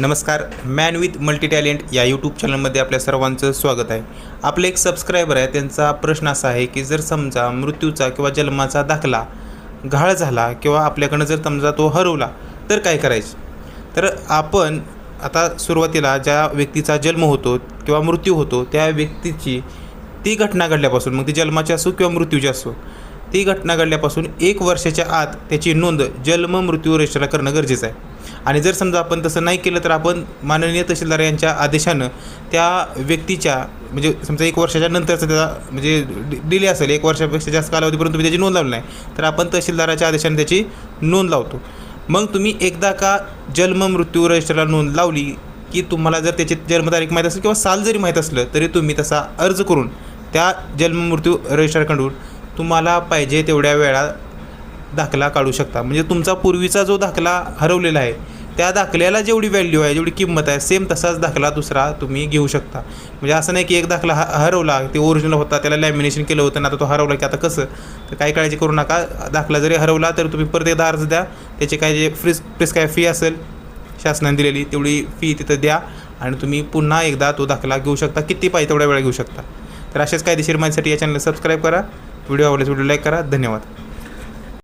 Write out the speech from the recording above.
नमस्कार man with multi talent या YouTube चॅनलमध्ये आपल्या सर्वांचं स्वागत आहे. आपले एक सबस्क्रायबर आहे त्यांचा प्रश्न असा आहे की जर समजा मृत्यूचा किंवा जन्माचा दाखला घाळ झाला किंवा आपल्याकडनं जर समजा तो हरवला तर काय करायचं? तर आपण आता सुरुवातीला ज्या व्यक्तीचा जन्म होतो किंवा मृत्यू होतो त्या व्यक्तीची ती घटना घडल्यापासून मग ती जन्माची असो किंवा मृत्यूची असो ती घटना घडल्यापासून एक वर्षाच्या आत त्याची नोंद जन्म मृत्यू रजिस्टरला करणं गरजेचं आहे. आणि जर समजा आपण तसं नाही केलं तर आपण माननीय तहसीलदार यांच्या आदेशानं त्या व्यक्तीच्या म्हणजे समजा एक वर्षाच्या नंतरचं त्याचा म्हणजे डिले असेल एक वर्षापेक्षा जास्त कालावधीपर्यंत तुम्ही त्याची नोंद लावली नाही तर आपण तहसीलदाराच्या आदेशाने त्याची नोंद लावतो. मग तुम्ही एकदा का जन्म मृत्यू रजिस्टरला नोंद लावली की तुम्हाला जर त्याची जन्मतारीख माहीत असेल किंवा साल जरी माहीत असलं तरी तुम्ही तसा अर्ज करून त्या जन्म मृत्यू रजिस्टरकडून तुम्हाला पाहिजे तेवढ्या वेळा दाखला काढू शकता. म्हणजे तुमचा पूर्वीचा जो दाखला हरवलेला आहे त्या दाखल्याला जेवढी व्हॅल्यू आहे जेवढी किंमत आहे सेम तसाच दाखला दुसरा तुम्ही घेऊ शकता. म्हणजे असं नाही की एक दाखला ह हरवला ते ओरिजिनल होता त्याला लॅमिनेशन केलं होतं ना आता तो हरवला की आता कसं? तर काही काळजी करू नका. दाखला जरी हरवला तर तुम्ही परत एकदा अर्ज द्या. त्याचे काय जे फ्रीज प्रिस काय फी असेल शासनाने दिलेली तेवढी फी तिथं द्या. आणि तुम्ही पुन्हा एकदा तो दाखला घेऊ शकता. किती पाहिजे तेवढ्या वेळा घेऊ शकता. तर अशाच कायदेशीर माहितीसाठी या चॅनलला सबस्क्राईब करा. व्हिडिओ आवडल्यास व्हिडिओ लाईक करा. धन्यवाद.